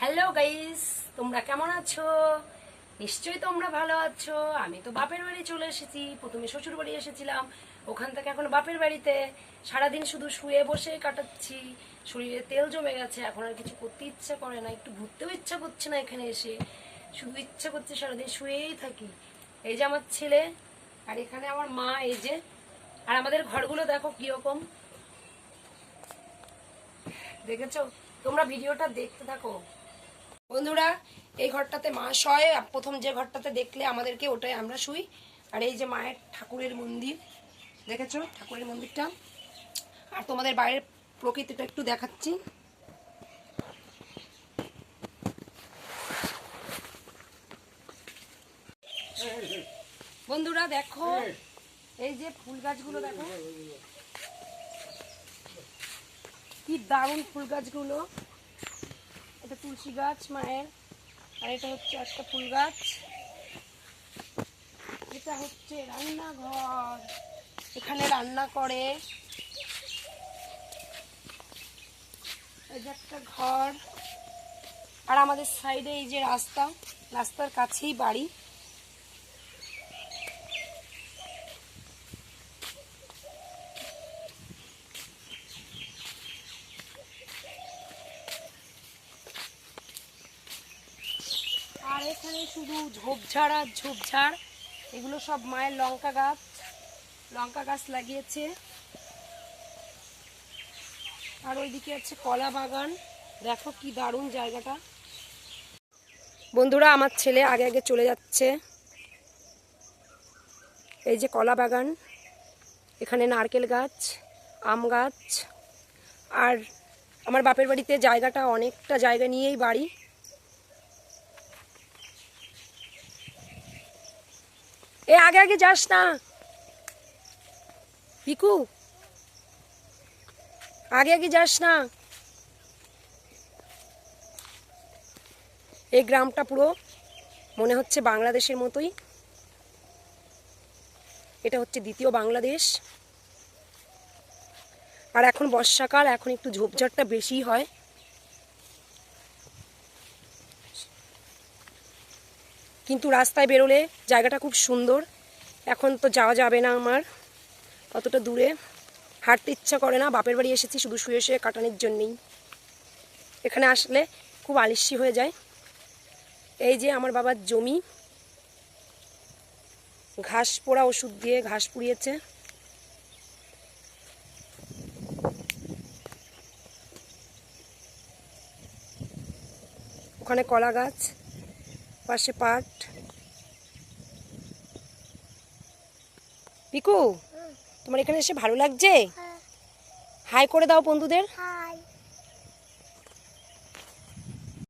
Hello guys তোমরা কেমন আছো? নিশ্চয়ই তোমরা ভালো আছো। আমি তো বাপের বাড়ি চলে এসেছি। প্রথমে শ্বশুর বাড়ি এসেছিলাম। ওখান থেকে এখন বাপের বাড়িতে। সারাদিন শুধু শুয়ে বসে কাটাচ্ছি। শরীরে তেল জমে গেছে। এখন আর কিছু করতে ইচ্ছা করে না। একটু ঘুরতেও ইচ্ছা করছে না এখানে এসে। শুধু ইচ্ছা করছে সারাদিন শুয়েই থাকি। এই যে আমার ছেলে আর এখানে আমার মা, এই যে। আর আমাদের ঘরগুলো দেখো কীরকম। দেখেছ? তোমরা ভিডিওটা দেখতে থাকো। বন্ধুরা, এই ঘরটাতে মা শয় প্রথম যে ঘরটাতে দেখলে আমাদেরকে ওটাই আমরা শুই। আর এই যে মায়ের ঠাকুরের মন্দির, দেখেছ ঠাকুরের মন্দিরটা? আর তোমাদের বাইরের প্রকৃতিটা একটু দেখাচ্ছি। বন্ধুরা, দেখো, এই যে ফুল গাছগুলো দেখো। কি দারুণ ফুল গাছগুলো। এটা তুলসী গাছ মায়ের, আর এটা হচ্ছে একটা ফুল গাছ। এটা হচ্ছে রান্নাঘর। এখানে রান্না করে। একটা ঘর। আর আমাদের সাইডে এই যে রাস্তা, রাস্তার কাছেই বাড়ি। আর এখানে শুধু ঝোপঝাড় আর ঝোপঝাড়, এগুলো সব মায়ের লঙ্কা গাছ লঙ্কা গাছ লাগিয়েছে। আর ওইদিকে আছে কলা বাগান, দেখো কি দারুণ জায়গাটা। বন্ধুরা, আমার ছেলে আগে আগে চলে যাচ্ছে। এই যে কলা বাগান, এখানে নারকেল গাছ, আম গাছ, আর আমার বাপের বাড়িতে জায়গাটা অনেকটা জায়গা নিয়েই বাড়ি। এ, আগে আগে যাস না। পিকু আগে আগে যাস না। এই গ্রামটা পুরো মনে হচ্ছে বাংলাদেশের মতোই। এটা হচ্ছে দ্বিতীয় বাংলাদেশ। আর এখন বর্ষাকাল, এখন একটু ঝোপঝাড়টা বেশি হয়। কিন্তু রাস্তায় বেরোলে জায়গাটা খুব সুন্দর। এখন তো যাওয়া যাবে না আমার, অতটা দূরে। হাঁটতে ইচ্ছা করে না, বাপের বাড়ি এসেছি, শুধু শুয়ে শুয়ে কাটানোর জন্যেই। এখানে আসলে খুব আলিস্যি হয়ে যায়। এই যে আমার বাবার জমি, ঘাস পোড়া ওষুধ দিয়ে ঘাস পুড়িয়েছে। ওখানে কলা গাছ। পাশে পাট পিকু তোমার এখানে এসে ভালো লাগছে? হ্যাঁ। হাই করে দাও বন্ধুদের। হ্যাঁ।